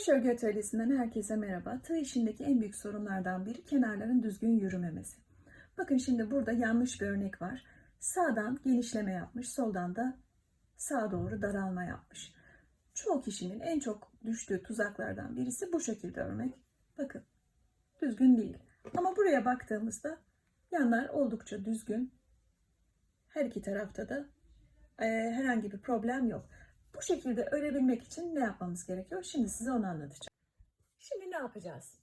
Kreş örgü atölyesinden herkese merhaba. Tığ işindeki en büyük sorunlardan biri kenarların düzgün yürümemesi. Bakın şimdi burada yanlış bir örnek var. Sağdan genişleme yapmış, soldan da sağa doğru daralma yapmış. Çoğu kişinin en çok düştüğü tuzaklardan birisi bu şekilde örmek. Bakın düzgün değil. Ama buraya baktığımızda yanlar oldukça düzgün. Her iki tarafta da e, herhangi bir problem yok. Bu şekilde örebilmek için ne yapmamız gerekiyor? Şimdi size onu anlatacağım. Şimdi ne yapacağız?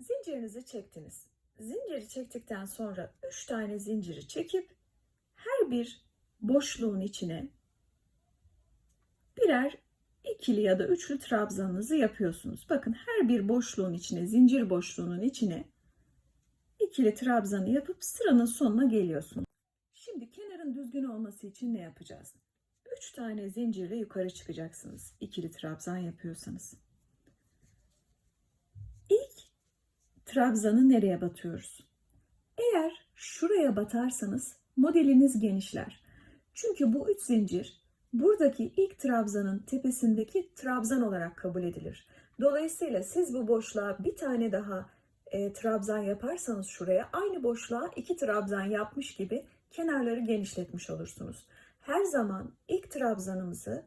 Zincirinizi çektiniz. Zinciri çektikten sonra 3 tane zinciri çekip her bir boşluğun içine birer ikili ya da üçlü trabzanınızı yapıyorsunuz. Bakın her bir boşluğun içine, zincir boşluğunun içine ikili trabzanı yapıp sıranın sonuna geliyorsunuz. Şimdi kenarın düzgün olması için ne yapacağız? 3 tane zincirle yukarı çıkacaksınız. İkili trabzan yapıyorsanız. İlk trabzanı nereye batıyoruz? Eğer şuraya batarsanız modeliniz genişler. Çünkü bu üç zincir buradaki ilk trabzanın tepesindeki trabzan olarak kabul edilir. Dolayısıyla siz bu boşluğa bir tane daha e, trabzan yaparsanız şuraya aynı boşluğa iki trabzan yapmış gibi kenarları genişletmiş olursunuz. Her zaman ilk trabzanımızı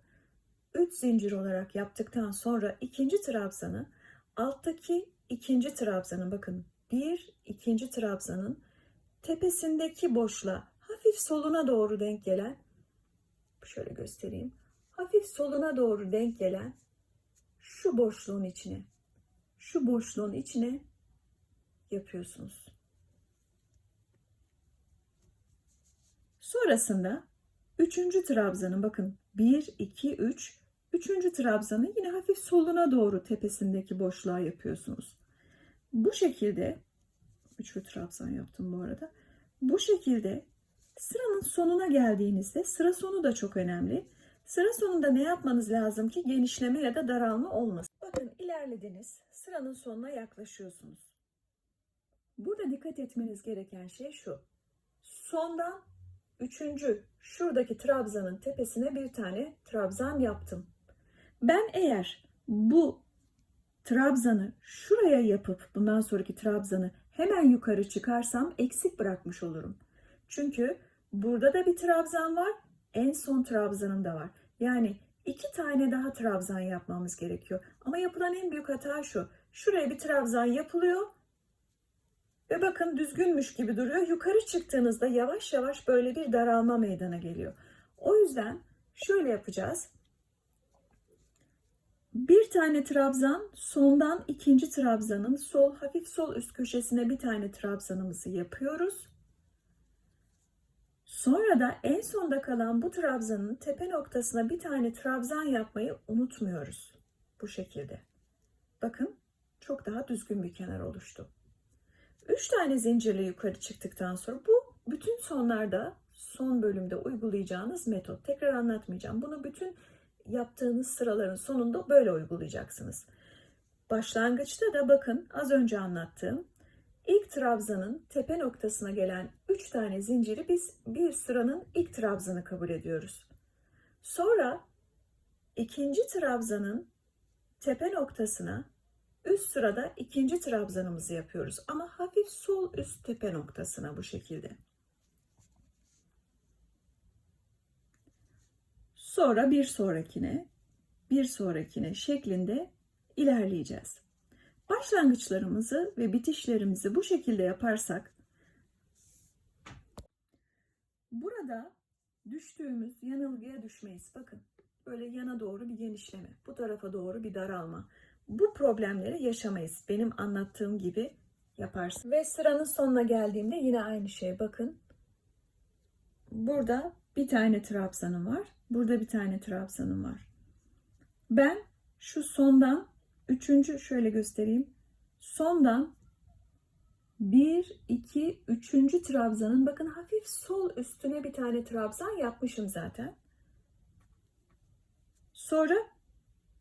3 zincir olarak yaptıktan sonra ikinci trabzanı alttaki ikinci trabzanın bakın bir ikinci trabzanın tepesindeki boşluğa hafif soluna doğru denk gelen şöyle göstereyim. Hafif soluna doğru denk gelen şu boşluğun içine şu boşluğun içine yapıyorsunuz. Sonrasında üçüncü trabzanın bakın 1 2 3 üçüncü trabzanı yine hafif soluna doğru tepesindeki boşluğa yapıyorsunuz. Bu şekilde üçlü trabzan yaptım bu arada. Bu şekilde sıranın sonuna geldiğinizde sıra sonu da çok önemli. Sıra sonunda ne yapmanız lazım ki genişleme ya da daralma olmasın. Bakın ilerlediniz. Sıranın sonuna yaklaşıyorsunuz. Burada dikkat etmeniz gereken şey şu. Sondan üçüncü şuradaki trabzanın tepesine bir tane trabzan yaptım. Ben eğer bu trabzanı şuraya yapıp bundan sonraki trabzanı hemen yukarı çıkarsam eksik bırakmış olurum. Çünkü burada da bir trabzan var, en son trabzanım da var. Yani iki tane daha trabzan yapmamız gerekiyor. Ama yapılan en büyük hata şu. Şuraya bir trabzan yapılıyor ve bakın düzgünmüş gibi duruyor. Yukarı çıktığınızda yavaş yavaş böyle bir daralma meydana geliyor. O yüzden şöyle yapacağız. Bir tane trabzan, sondan ikinci trabzanın sol hafif sol üst köşesine bir tane trabzanımızı yapıyoruz. Sonra da en sonda kalan bu trabzanın tepe noktasına bir tane trabzan yapmayı unutmuyoruz. Bu şekilde. Bakın çok daha düzgün bir kenar oluştu. 3 tane zincirle yukarı çıktıktan sonra bu bütün sonlarda son bölümde uygulayacağınız metot. Tekrar anlatmayacağım. Bunu bütün yaptığınız sıraların sonunda böyle uygulayacaksınız. Başlangıçta da bakın az önce anlattığım ilk trabzanın tepe noktasına gelen 3 tane zinciri biz bir sıranın ilk trabzanı kabul ediyoruz. Sonra ikinci trabzanın tepe noktasına üst sırada ikinci trabzanımızı yapıyoruz ama hafif sol üst tepe noktasına bu şekilde. Sonra bir sonrakine, bir sonrakine şeklinde ilerleyeceğiz. Başlangıçlarımızı ve bitişlerimizi bu şekilde yaparsak burada düştüğümüz yanılgıya düşmeyiz. Bakın böyle yana doğru bir genişleme, bu tarafa doğru bir daralma. Bu problemleri yaşamayız. Benim anlattığım gibi yaparsın. Ve sıranın sonuna geldiğimde yine aynı şey. Bakın burada bir tane trabzanım var. Burada bir tane trabzanım var. Ben şu sondan üçüncü şöyle göstereyim. Sondan bir, iki, üçüncü trabzanın bakın hafif sol üstüne bir tane trabzan yapmışım zaten. Sonra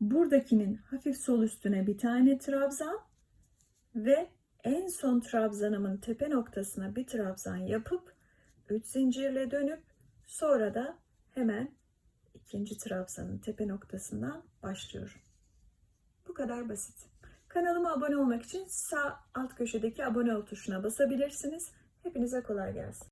buradakinin hafif sol üstüne bir tane trabzan ve en son trabzanımın tepe noktasına bir trabzan yapıp 3 zincirle dönüp sonra da hemen ikinci trabzanın tepe noktasından başlıyorum. Bu kadar basit. Kanalıma abone olmak için sağ alt köşedeki abone ol tuşuna basabilirsiniz. Hepinize kolay gelsin.